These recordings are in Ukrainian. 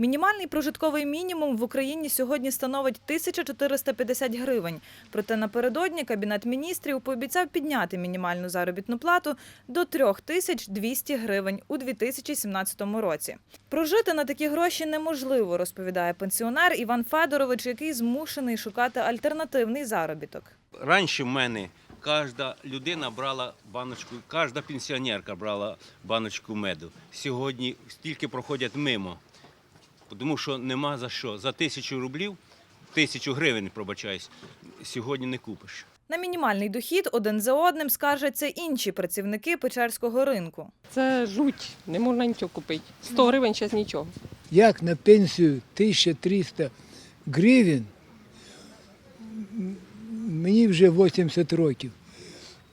Мінімальний прожитковий мінімум в Україні сьогодні становить 1450 гривень. Проте напередодні Кабінет міністрів пообіцяв підняти мінімальну заробітну плату до 3200 гривень у 2017 році. Прожити на такі гроші неможливо, розповідає пенсіонер Іван Федорович, який змушений шукати альтернативний заробіток. Раніше в мене кожна людина брала баночку, кожна пенсіонерка брала баночку меду. Сьогодні стільки проходять мимо, тому що нема за що. За тисячу рублів, тисячу гривень, пробачаюсь, сьогодні не купиш. На мінімальний дохід один за одним скаржаться інші працівники Печерського ринку. Це жуть, не можна нічого купити. 100 гривень зараз нічого. як на пенсію 1300 гривень, мені вже 80 років,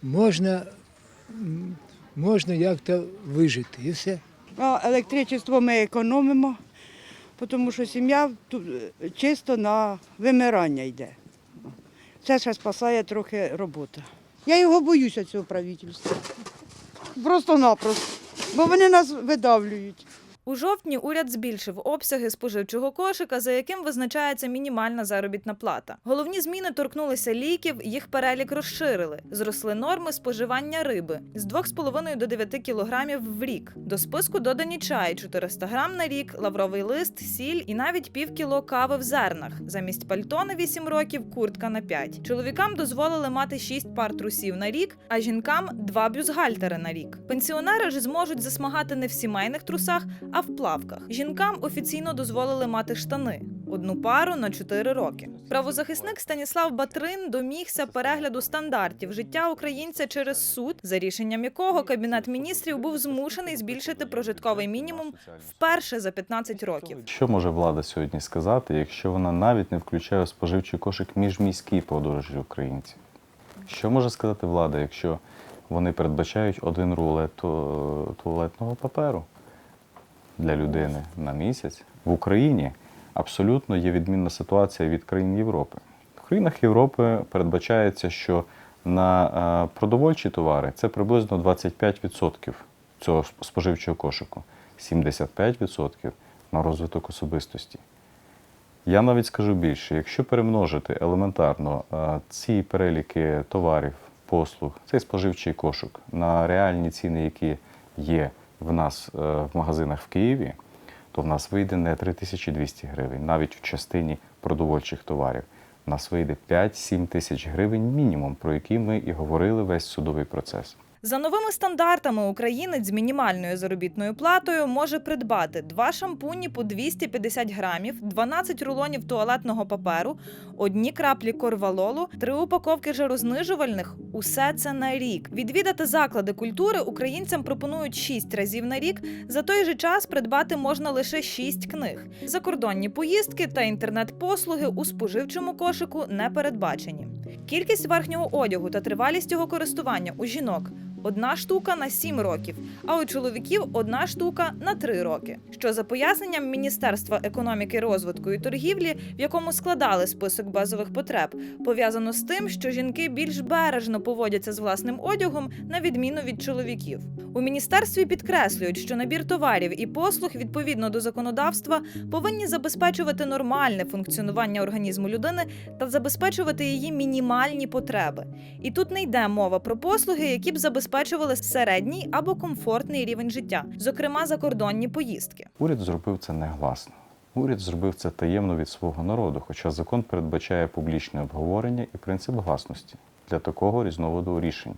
можна, можна як-то вижити і все. Електричество ми економимо, тому що сім'я чисто на вимирання йде. Це ще спасає трохи робота. Я його боюся, цього правительства. Просто-напросто. Бо вони нас видавлюють. У жовтні уряд збільшив обсяги споживчого кошика, за яким визначається мінімальна заробітна плата. Головні зміни торкнулися ліків, їх перелік розширили. Зросли норми споживання риби з 2,5 до 9 кілограмів в рік. До списку додані чай 400 грам на рік, лавровий лист, сіль і навіть пів кіло кави в зернах. Замість пальто на 8 років куртка на 5. Чоловікам дозволили мати 6 пар трусів на рік, а жінкам 2 бюстгальтери на рік. Пенсіонери ж зможуть засмагати не в сімейних трусах, в плавках. Жінкам офіційно дозволили мати штани. Одну пару на 4 роки. Правозахисник Станіслав Батрин домігся перегляду стандартів життя українця через суд, за рішенням якого кабінет міністрів був змушений збільшити прожитковий мінімум вперше за 15 років. Що може влада сьогодні сказати, якщо вона навіть не включає споживчий кошик міжміські подорожі українців? Що може сказати влада, якщо вони передбачають один рулет туалетного паперу для людини на місяць? В Україні абсолютно є відмінна ситуація від країн Європи. В країнах Європи передбачається, що на е, продовольчі товари це приблизно 25% цього споживчого кошику, 75% на розвиток особистості. Я навіть скажу більше, якщо перемножити елементарно е, ці переліки товарів, послуг, цей споживчий кошик на реальні ціни, які є в нас е, в магазинах в Києві, то в нас вийде не 3200 гривень, навіть в частині продовольчих товарів. В нас вийде 5-7 тисяч гривень мінімум, про які ми і говорили весь судовий процес. За новими стандартами українець з мінімальною заробітною платою може придбати два шампуні по 250 грамів, 12 рулонів туалетного паперу, одні краплі корвалолу, три упаковки жарознижувальних. Усе це на рік. Відвідати заклади культури українцям пропонують 6 разів на рік. За той же час придбати можна лише 6 книг. Закордонні поїздки та інтернет-послуги у споживчому кошику не передбачені. Кількість верхнього одягу та тривалість його користування у жінок одна штука на 7 років, а у чоловіків одна штука на 3 роки. Що за поясненням Міністерства економіки, розвитку і торгівлі, в якому складали список базових потреб, пов'язано з тим, що жінки більш бережно поводяться з власним одягом на відміну від чоловіків. У міністерстві підкреслюють, що набір товарів і послуг відповідно до законодавства повинні забезпечувати нормальне функціонування організму людини та забезпечувати її мінімальні потреби. І тут не йде мова про послуги, які б забезпечували середній або комфортний рівень життя, зокрема закордонні поїздки. Уряд зробив це негласно. Уряд зробив це таємно від свого народу, хоча закон передбачає публічне обговорення і принцип гласності для такого різновиду рішень.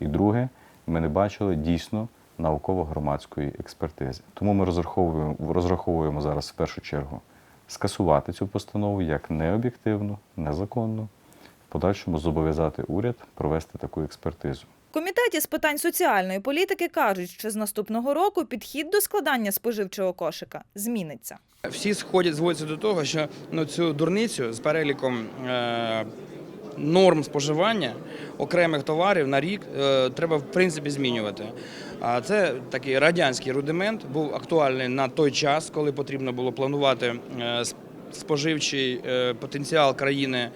І друге, ми не бачили дійсно науково-громадської експертизи. Тому ми розраховуємо, розраховуємо зараз в першу чергу скасувати цю постанову як необ'єктивну, незаконну, в подальшому зобов'язати уряд провести таку експертизу. Комітеті з питань соціальної політики кажуть, що з наступного року підхід до складання споживчого кошика зміниться. Всі сходять, зводяться до того, що ну, цю дурницю з переліком е, норм споживання окремих товарів на рік е, треба в принципі змінювати. А це такий радянський рудимент, був актуальний на той час, коли потрібно було планувати е, споживчий е, потенціал країни,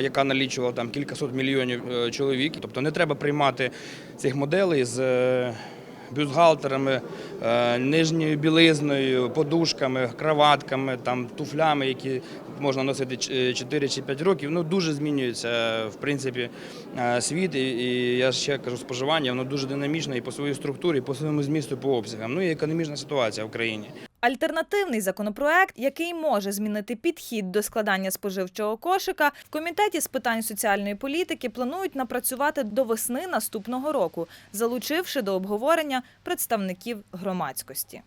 яка налічувала там кількасот мільйонів е, чоловік. Тобто не треба приймати цих моделей з. е, бюстгальтерами, е, нижньою білизною, подушками, кроватками, там, туфлями, які можна носити ч- 4 чи 5 років. Ну, дуже змінюється в принципі е, світ. І, і я ще кажу, споживання воно дуже динамічне і по своїй структурі, і по своєму змісту, по обсягам. Ну і економічна ситуація в країні. Альтернативний законопроект, який може змінити підхід до складання споживчого кошика, в комітеті з питань соціальної політики планують напрацювати до весни наступного року, залучивши до обговорення представників громадськості.